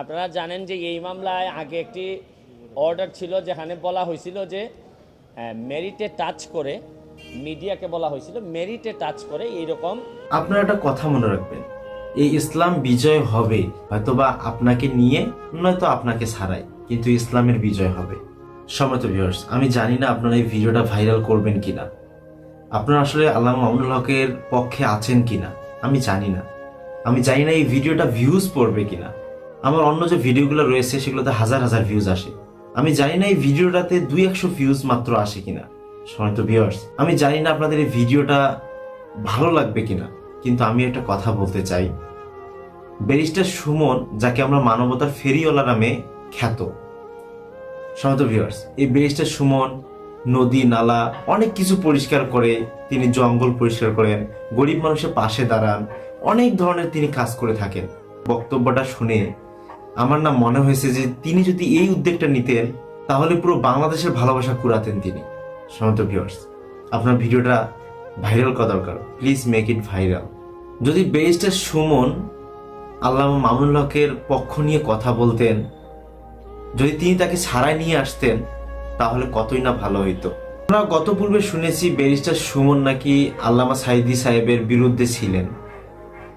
আপনারা জানেন যে এই মামলায় আগে একটি অর্ডার ছিল যেখানে বলা হয়েছিল যে মেরিটে টাচ করে, মিডিয়াকে বলা হয়েছিল মেরিটে টাচ করে এইরকম আপনারা একটা কথা মনে রাখবেন। এই ইসলাম বিজয় হবে, হয়তোবা আপনাকে নিয়ে, নয়তো আপনাকে ছাড়াই, কিন্তু ইসলামের বিজয় হবে। সমত ভিউয়ার্স আমি জানি না আপনারা এই ভিডিওটা ভাইরাল করবেন কিনা। আপনারা আসলে আল্লাহ মামুনুল হকের পক্ষে আছেন কিনা, আমি জানি না। আমি জানি না এই ভিডিওটা ভিউজ পড়বে কিনা। আমার অন্য যে ভিডিওগুলো রয়েছে, সেগুলোতে হাজার হাজার ভিউজ আসে। আমি জানি না এই ভিডিওটাতে দুই একশো ভিউজ মাত্র আসে কিনা। সমত ভিউয়ার্স আমি জানি না আপনাদের এই ভিডিওটা ভালো লাগবে কিনা। কিন্তু আমি একটা কথা বলতে চাই। ব্যারিস্টার সুমন, যাকে আমরা মানবতার ফেরিওয়ালা নামে খ্যাত। সমত ভিউয়ার্স এই ব্যারিস্টার সুমন, নদী, নালা, অনেক কিছু পরিষ্কার করে, তিনি জঙ্গল পরিষ্কার করেন, গরিব মানুষের পাশে দাঁড়ান, অনেক ধরনের তিনি কাজ করে থাকেন। বক্তব্যটা শুনে আমার না মনে হয়েছে যে তিনি যদি এই উদ্যোগটা নিতেন, তাহলে পুরো বাংলাদেশের ভালোবাসা কুড়াতেন তিনি। সমত ভিউয়ার্স আপনার ভিডিওটা ভাইরাল করা দরকার। প্লিজ মেক ইট ভাইরাল যদি ব্যারিস্টার সুমন আল্লামা মামুনুল হকের পক্ষ নিয়ে কথা বলতেন, যদি তিনি তাকে ছাড়াই নিয়ে আসতেন, তাহলে কতই না ভালো হইতো। আমরা গত পূর্বে শুনেছি ব্যারিস্টার সুমন নাকি আল্লামা সাইদি সাহেবের বিরুদ্ধে ছিলেন।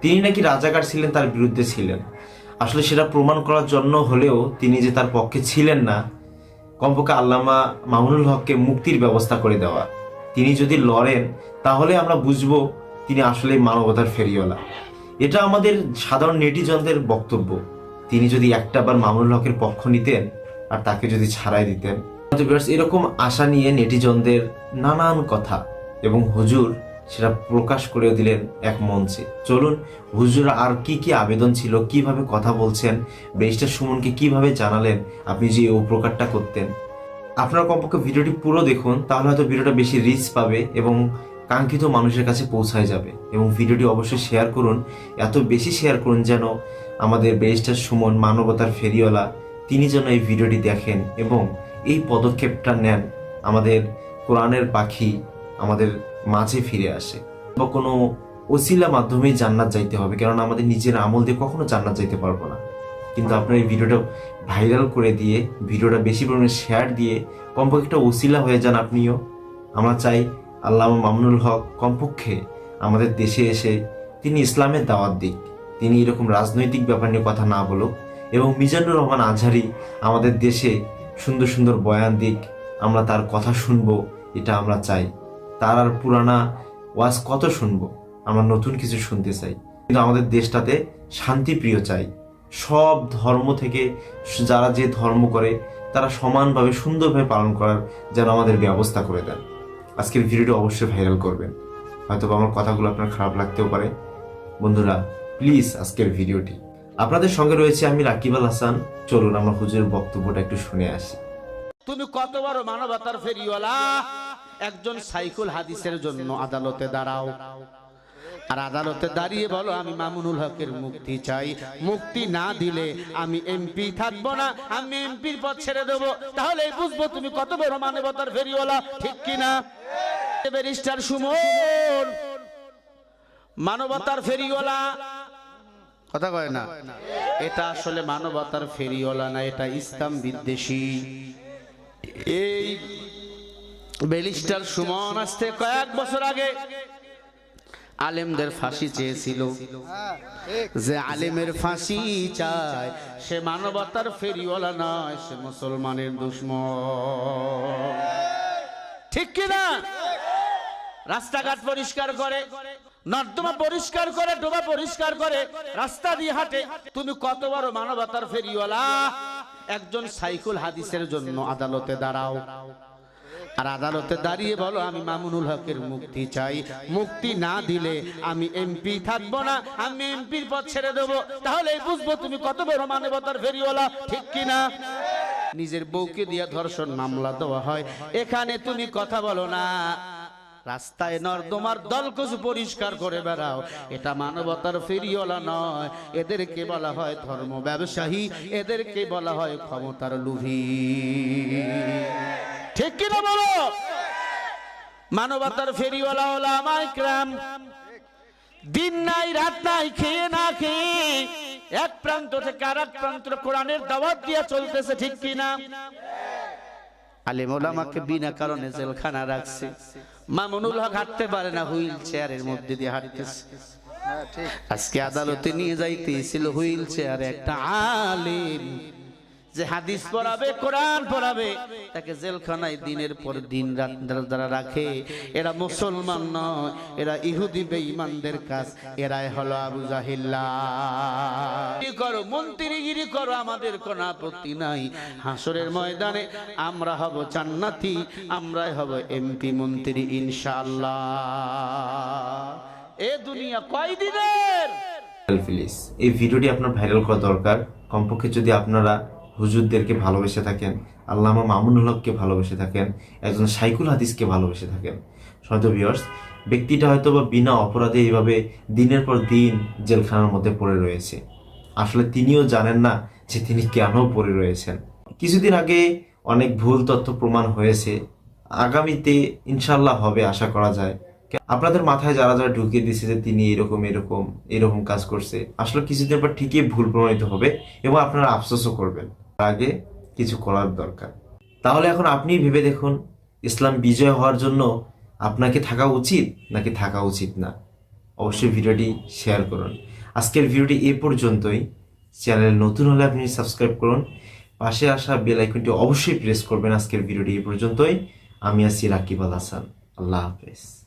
তিনি নাকি রাজাকার ছিলেন, তার বিরুদ্ধে ছিলেন। আসলে সেটা প্রমাণ করার জন্য হলেও তিনি যে তার পক্ষে ছিলেন না, কমপক্ষে আল্লামা মামুনুল হককে মুক্তির ব্যবস্থা করে দেওয়া। তিনি যদি লড়েন, তাহলে আমরা বুঝব তিনি আসলে মানবতার ফেরিওয়ালা। এটা আমাদের সাধারণ নেটিজনদের বক্তব্য। তিনি যদি একটা বার মামুনুল হকের পক্ষ নিতেন আর তাকে যদি ছাড়াই দিতেন। এরকম আশা নিয়ে নেটিজনদের নানান কথা এবং হুজুর সেটা প্রকাশ করে দিলেন এক মঞ্চে। চলুন, হুজুর, আর কি কি আবেদন ছিল, কীভাবে কথা বলছেন, ব্যারিস্টার সুমনকে কীভাবে জানালেন, আপনি যে উপকারটা করতেন? আপনারা কমপক্ষে ভিডিওটি পুরো দেখুন, তাহলে হয়তো ভিডিওটা বেশি রিচ পাবে এবং কাঙ্ক্ষিত মানুষের কাছে পৌঁছায় যাবে। এবং ভিডিওটি অবশ্যই শেয়ার করুন, এত বেশি শেয়ার করুন যেন আমাদের ব্যারিস্টার সুমন, মানবতার ফেরিওয়ালা, তিনি যেন এই ভিডিওটি দেখেন এবং এই পদক্ষেপটা নেন আমাদের কোরআনের পাখি আমাদের মাঝে ফিরে আসে। বা কোনো ওসিলা মাধ্যমেই জান্নাত যাইতে হবে কারণ আমাদের নিজের আমল দিয়ে কখনো জান্নাত যাইতে পারব না। কিন্তু আপনার এই ভিডিওটা ভাইরাল করে দিয়ে, ভিডিওটা বেশি পরিমাণে শেয়ার দিয়ে, কমপক্ষে একটা ওসিলা হয়ে যান আপনিও। আমরা চাই আল্লাহ মামুনুল হক কমপক্ষে আমাদের দেশে এসে তিনি ইসলামের দাওয়াত দিক, তিনি এরকম রাজনৈতিক ব্যাপার নিয়ে কথা না বলুক, এবং মিজানুর রহমান আজহারি আমাদের দেশে সুন্দর সুন্দর বয়ান দিক, আমরা তার কথা শুনব, এটা আমরা চাই। তার আর পুরানা ওয়াজ কত শুনব? আমরা নতুন কিছু শুনতে চাই। কিন্তু আমাদের দেশটাতে শান্তিপ্রিয় চাই। সব ধর্ম থেকে যারা যে ধর্ম করে, তারা সমানভাবে, সুন্দরভাবে পালন করার যেন আমাদের ব্যবস্থা করে দেন। আজকের ভিডিওটি অবশ্যই ভাইরাল করবেন। হয়তো আমার কথাগুলো আপনার খারাপ লাগতেও পারে। বন্ধুরা, প্লিজ আজকের ভিডিওটি। আপনাদের সঙ্গে রয়েছে আমি রাকিব আল হাসান। চলুন আমরা হুজুরের বক্তব্যটা একটু শুনে আসি। তুমি কত বড় মানবতার ফেরিওয়ালা? একজন সাইকুল হাদিসের জন্য আদালতে দাঁড়াও। আর আদালতে দাঁড়িয়ে বলো, আমি মামুনুল হকের মুক্তি চাই। মুক্তি না দিলে আমি এমপি থাকব না। আমি এমপির পথ ছেড়ে দেবো। তাহলে বুঝব তুমি কত বড় মানবতার ফেরিওয়ালা। ঠিক কিনা ব্যারিস্টার সুমন, মানবতার ফেরিওয়ালা। কথা কয় না? এটা আসলে মানবতার ফেরিওয়ালা না, এটা ইসলাম বিদ্বেষী। এই বেলিস্টার সুমন আসতে কয়েক বছর আগে আলেমদের ফাঁসি চেয়েছিল। যে আলেমের ফাঁসি চায়, সে মানবতার ফেরিওয়ালা নয়, সে মুসলমানের ঠিক কিনা? রাস্তাঘাট পরিষ্কার করে, নর্দমা পরিষ্কার করে, ডোবা পরিষ্কার করে, রাস্তা দিয়ে হাঁটে, তুমি কত বড় মানবতার ফেরিওয়ালা? একজন সাইকুল হাদিসের জন্য আদালতে দাঁড়াও। আর আদালতে দাঁড়িয়ে বলো, আমি মামুনুল হকের মুক্তি চাই। মুক্তি না দিলে আমি এমপি থাকব না, আমি এমপির পথ ছেড়ে দেবো। তাহলে বুঝব তুমি কত বড় মানবতার ফেরিওয়ালা, ঠিক কিনা? নিজের বউকে দিয়ে ধর্ষণ মামলা দেওয়া হয়। এখানে তুমি কথা বলো না। রাস্তায় নর্দমার দলকসু পরিষ্কার করে বেড়াও। এটা মানবতার ফেরিওয়ালা নয়। এদেরকে বলা হয় ধর্ম ব্যবসায়ী, এদেরকে বলা হয় ক্ষমতার লুভি। ঠিক কিনা বলো? মানবতার ফেরিওয়ালা ওলা মাইক্রাম দিন নাই, রাত নাই, খেয়ে না খেয়ে এক প্রান্ত থেকে আর এক প্রান্ত কোরআনের দাওয়াত দিয়ে চলতেছে, ঠিক কিনা? আলিম ওলামাকে বিনা কারণে জেলখানা রাখছে। মামুনুল হক হাঁটতে পারে না, হুইল চেয়ারের মধ্যে দিয়ে হাঁটতেছে। আজকে আদালতে নিয়ে যাইতেছিল হুইল চেয়ারে একটা আলিম। যে হাদিস পড়াবে, কোরআন পড়াবে, তাকে জেলখানায় দিনের পর দিন রাত যারা রাখে। এরা মুসলমান নয়, এরা ইহুদি বেঈমানদের কাজ। এরাই হলো আবু জাহিল্লা। করো মন্ত্রীগিরি করো, আমাদের কোনো আপত্তি নাই। হাসরের ময়দানে আমরা হব জান্নাতি, আমরাই হব এমপি মন্ত্রী, ইনশাআল্লাহ। এ দুনিয়া কয় দিনের এই ভিডিওটি আপনার ভাইরাল করা দরকার। কমপক্ষে যদি আপনারা হুজুরদেরকে ভালোবেসে থাকেন, আল্লামা মামুনুল হককে ভালোবেসে থাকেন, একজন সাইকুল হাদিসকে ভালোবেসে থাকেন। হয়তো ভিউয়ার্স ব্যক্তিটা হয়তো বা বিনা অপরাধে এইভাবে দিনের পর দিন জেলখানার মধ্যে পড়ে রয়েছে। আসলে তিনিও জানেন না যে তিনি কেন পড়ে রয়েছেন। কিছুদিন আগে অনেক ভুল তথ্য প্রমাণ হয়েছে। আগামীতে ইনশাল্লাহ হবে আশা করা যায়। আপনাদের মাথায় যারা যারা ঢুকিয়ে দিচ্ছে যে তিনি এরকম এরকম এরকম কাজ করছে, আসলে কিছুদিন পর ঠিকই ভুল প্রমাণিত হবে এবং আপনারা আফসোসও করবেন। আগে কিছু করার দরকার। তাহলে এখন আপনি ভেবে দেখুন, ইসলাম বিজয় হওয়ার জন্য আপনাকে থাকা উচিত নাকি থাকা উচিত না। অবশ্যই ভিডিওটি শেয়ার করুন। আজকের ভিডিওটি এ পর্যন্তই। চ্যানেল নতুন হলে আপনি সাবস্ক্রাইব করুন। পাশে আসা বেল আইকনটি অবশ্যই প্রেস করবেন আজকের ভিডিওটি এ পর্যন্তই। আমি আছি রাকিব আল হাসান। আল্লাহ হাফেজ।